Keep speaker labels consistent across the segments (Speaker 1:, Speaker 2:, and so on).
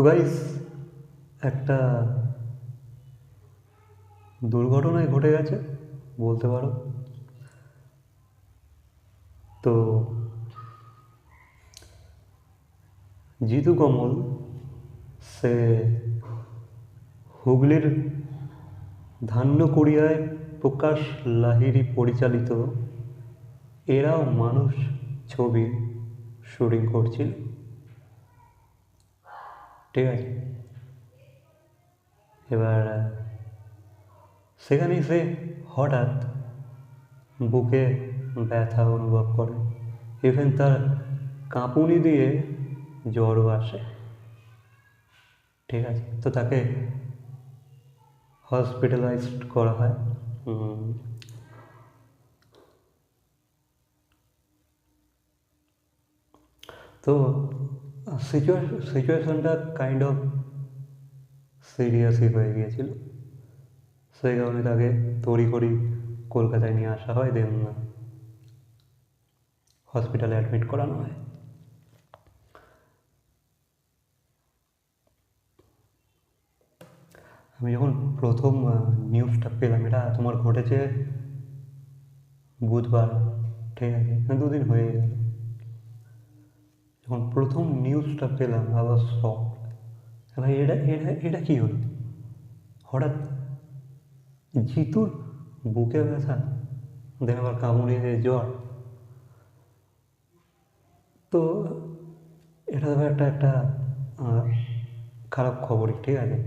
Speaker 1: তো গাইস একটা দুর্ঘটনায় ঘটে গেছে, বলতে পারো। তো জিতু কমল, সে হুগলির ধান্যকুড়িয়ায় প্রকাশ লাহিড়ী পরিচালিত এরাও মানুষ ছবির শুটিং করছিল। ঠিক আছে। এবার সেখানে সে হঠাৎ বুকে ব্যথা অনুভব করে। ইভেন তার কাঁপুনি দিয়ে জ্বরও আসে ঠিক আছে, তো তাকে হসপিটালাইজড করা হয়। তো সিচুয়েশনটা কাইন্ড অফ সিরিয়াসই হয়ে গিয়েছিল। সেই কারণে তাকে তড়িঘড়ি কলকাতায় নিয়ে আসা হয় দেন হসপিটালে অ্যাডমিট করানো হয়। আমি যখন প্রথম নিউজটা পেলাম, এটা তোমার ঘটেছে বুধবার, ঠিক আছে? দুদিন হয়ে গেল। যখন প্রথম নিউজটা পেলাম আবার শখ ভাই এটা এটা এটা কী হলো? হঠাৎ জিতুর বুকে ব্যথা দেন আবার কামড়ে দিয়ে জ্বর। তো এটা একটা একটা খারাপ খবরই, ঠিক আছে?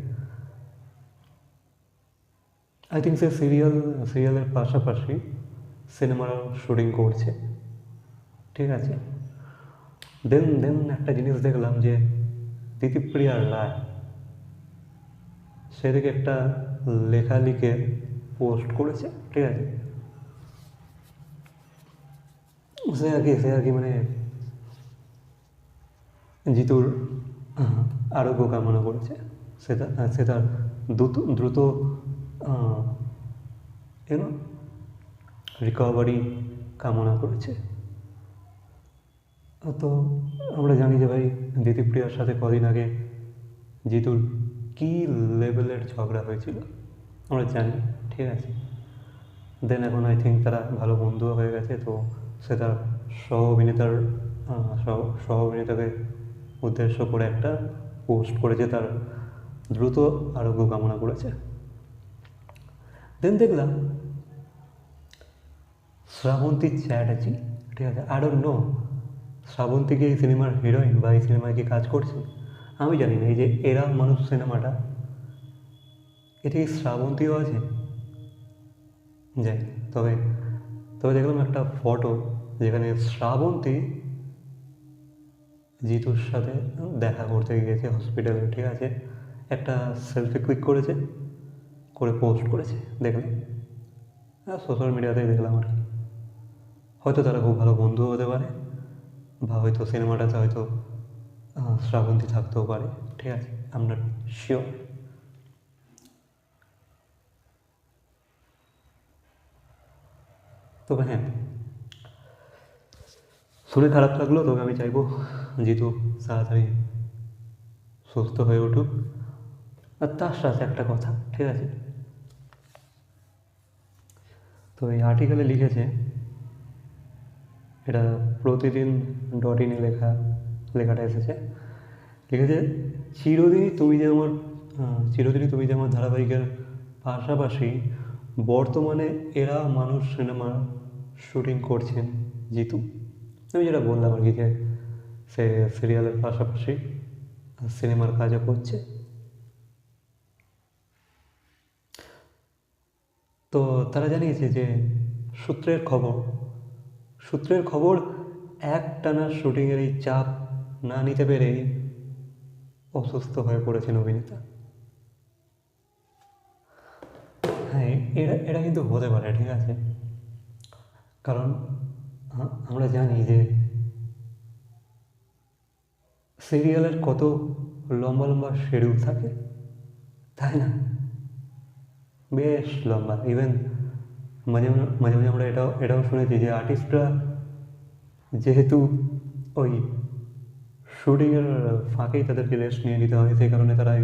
Speaker 1: আই থিঙ্ক সে সিরিয়াল সিরিয়ালের পাশাপাশি সিনেমার শুটিং করছে, ঠিক আছে? দেন দেন একটা জিনিস দেখলাম যে দিতিপ্রিয়া রায় সেদিকে একটা লেখা লিখে পোস্ট করেছে, ঠিক আছে? সে আর কি, সে আর কি মানে জিতুর আরোগ্য কামনা করেছে। সেটা সে তার দ্রুত দ্রুত রিকভারি কামনা করেছে। তো আমরা জানি যে ভাই দিতিপ্রিয়ার সাথে কদিন আগে জিতুর কী লেভেলের ঝগড়া হয়েছিল? আমরা জানি, ঠিক আছে। দেন এখন আই থিঙ্ক তারা ভালো বন্ধুও হয়ে গেছে, তো সে তার সহ অভিনেতার সহ- অভিনেতাকে উদ্দেশ্য করে একটা পোস্ট করেছে তার দ্রুত আরোগ্য কামনা করেছে। দেন দেখলাম শ্রাবন্তী চ্যাটার্জি, ঠিক আছে আই নো শ্রাবন্তী কি এই সিনেমার হিরোইন বা এই সিনেমায় কি কাজ করছে? আমি জানি না, এই যে এরা মানুষ সিনেমাটা কি শ্রাবন্তীও আছে? যাই, তবে তবে দেখলাম একটা ফটো যেখানে শ্রাবন্তী জিতুর সাথে দেখা করতে গিয়েছে হসপিটালে ঠিক আছে? একটা সেলফি ক্লিক করেছে, করে পোস্ট করেছে দেখলাম সোশ্যাল মিডিয়াতেই দেখলাম আর কি। হয়তো তারা খুব ভালো বন্ধু হতে পারে। বা হয়তো সিনেমাটাতে হয়তো শ্রাবন্তী থাকতেও পারে, ঠিক আছে? আমরা শিওর তবে হ্যাঁ শুনে খারাপ লাগল তবে আমি চাইব জিতু তাড়াতাড়ি সুস্থ হয়ে উঠুক। আর তার সাথে একটা কথা, ঠিক আছে? তো এই আর্টিকেলে লিখেছে এটা প্রতিদিন ডট ইনে লেখা, লেখাটা এসেছে। লিখেছে, চিরদিনই তুমি যে আমার চিরদিনই তুমি যে আমার ধারাবাহিকের পাশাপাশি বর্তমানে এরা মানুষ সিনেমা শুটিং করছেন, জিতু। আমি যেটা বললাম আর কি যে সে সিরিয়ালের পাশাপাশি সিনেমার কাজও করছে। তো তারা জানিয়েছে যে সূত্রের খবর সূত্রের খবর, এক টানা শুটিংয়ের এই চাপ না নিতে পেরেই অসুস্থ হয়ে পড়েছেন অভিনেতা। হ্যাঁ এটা এটা কিন্তু হতে পারে, ঠিক আছে? কারণ আমরা জানি যে সিরিয়ালের কত লম্বা লম্বা শেডিউল থাকে, তাই না? বেশ লম্বা ইভেন মাঝে মাঝে- মাঝে আমরা এটাও এটাও শুনেছি যে আর্টিস্টরা যেহেতু ওই শুটিংয়ের ফাঁকেই তাদেরকে রেস্ট নিয়ে নিতে হয়, সেই কারণে তারা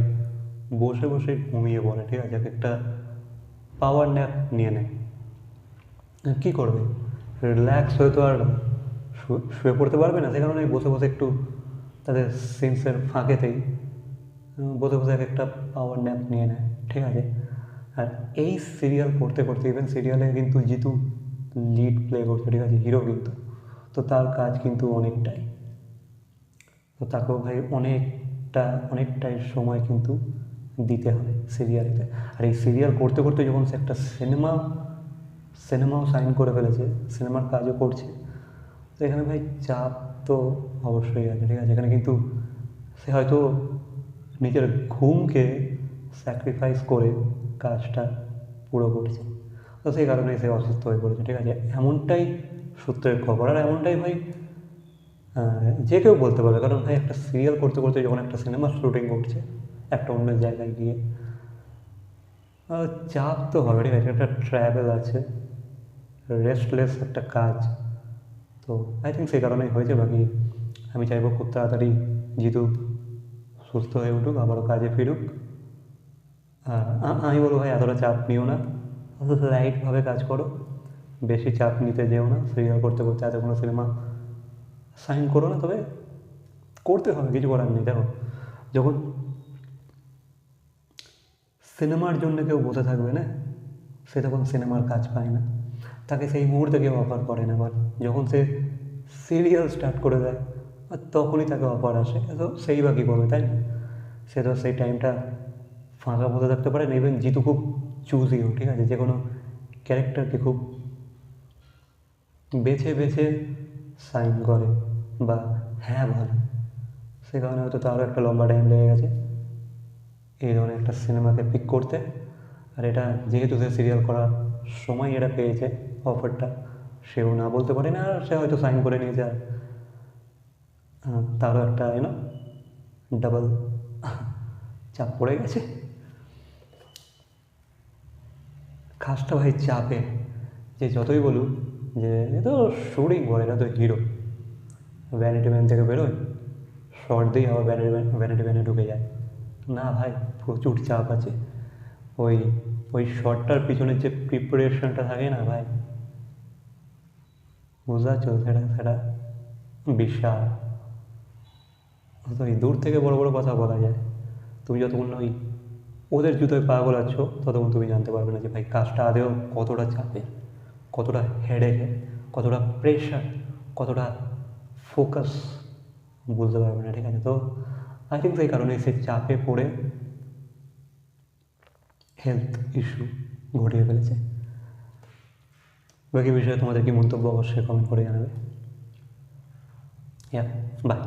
Speaker 1: বসে বসে ঘুমিয়ে পড়ে, ঠিক আছে? এক একটা পাওয়ার ন্যাপ নিয়ে নেয়। কী করবে? রিল্যাক্স হয়ে তো আর শুয়ে পড়তে পারবে না সে কারণে বসে বসে একটু তাদের সিনসের ফাঁকেতেই, বসে বসে এক একটা পাওয়ার ন্যাপ নিয়ে নেয়, ঠিক আছে? এই সিরিয়াল করতে করতে ইভেন সিরিয়ালে কিন্তু জিতু লিড প্লে করছে, ঠিক আছে? হিরো কিন্তু। তো তার কাজ কিন্তু অনেকটাই। তো তাকেও ভাই অনেকটা, অনেকটাই সময় কিন্তু দিতে হবে সিরিয়ালেতে আর এই সিরিয়াল করতে করতে যখন সে একটা সিনেমা সিনেমাও সাইন করে ফেলেছে সিনেমার কাজও করছে, তো এখানে ভাই চাপ তো অবশ্যই আছে, ঠিক আছে? এখানে কিন্তু সে হয়তো নিজের ঘুমকে স্যাক্রিফাইস করে কাজটা পুরো করছে। তো সেই কারণেই সে অসুস্থ হয়ে পড়েছে, ঠিক আছে? এমনটাই সূত্রের খবর। আর এমনটাই ভাই যে কেউ বলতে পারবে। কারণ ভাই, একটা সিরিয়াল করতে করতে যখন একটা সিনেমা শুটিং করছে, একটা অন্য জায়গায় গিয়ে চাপ তো হবে, ঠিক আছে? একটা ট্র্যাভেল আছে রেস্টলেস একটা কাজ। তো আই থিঙ্ক সেই কারণেই হয়েছে। বাকি আমি চাইব খুব তাড়াতাড়ি জিতু সুস্থ হয়ে উঠুক, আবারও কাজে ফিরুক। আমি বলব ভাই, এতটা চাপ নিও না। লাইটভাবে কাজ করো। বেশি চাপ নিতে যেও না। সিরিয়াল করতে করতে এত কোনো সিনেমা সাইন করো না। তবে করতে হবে, কিছু করার নেই। দেখো, যখন সিনেমার জন্য কেউ বসে থাকবে না, সে তখন সিনেমার কাজ পায় না। তাকে সেই মুহূর্তে কেউ অফার করে না। বাট যখন সে সিরিয়াল স্টার্ট করে দেয়, আর তখনই তাকে অফার আসে। তো সেই বা কী করবে, তাই না? সে তো সেই টাইমটা ফাঁকা বসে থাকতে পারে না ইভেন জিতু খুব চুজিও ঠিক আছে? যে কোনো ক্যারেক্টারকে খুব বেছে বেছে সাইন করে বা হ্যাঁ ভালো সে কারণে হয়তো তারও একটা লম্বা টাইম লেগে গেছে। এই ধরনের একটা সিনেমাকে পিক করতে। আর এটা যেহেতু সে সিরিয়াল করার সময় এটা পেয়েছে অফারটা সেও না বলতে পারে না, আর সে হয়তো সাইন করে নিয়েছে। আর তারও একটা এনো ডাবল চাপ পড়ে গেছে। খাসটা ভাই চাপে। যে যতই বলুক, যে এ তো শুটিং বলে এটা তো হিরো ভ্যানিটি ম্যান থেকে বেরোয় শর্ট দিয়ে আবার ভ্যানিটি ম্যান ভ্যানিটি ম্যানে ঢুকে যায়। না ভাই, প্রচুর চাপ আছে। ওই ওই শর্টটার পিছনে যে প্রিপারেশনটা থাকে না ভাই বুঝতে পারছ সেটা সেটা বিশাল। তো দূর থেকে বড় বড় কথা বলা যায়। তুমি যতক্ষণ ওই ওদের জুতোয় পা গোলাচ্ছ ততক্ষণ তুমি জানতে পারবে না যে ভাই কাজটা আদেও কতটা চাপে, কতটা হেডেকে কতটা প্রেশার কতটা ফোকাস বুঝতে পারবে না, ঠিক আছে? তো আই থিঙ্ক সেই কারণে সে চাপে পড়ে হেলথ ইস্যু ঘটিয়ে ফেলেছে। বাকি বিষয়ে তোমাদের কি মন্তব্য অবশ্যই কমেন্ট করে জানাবে। ইয়া বাই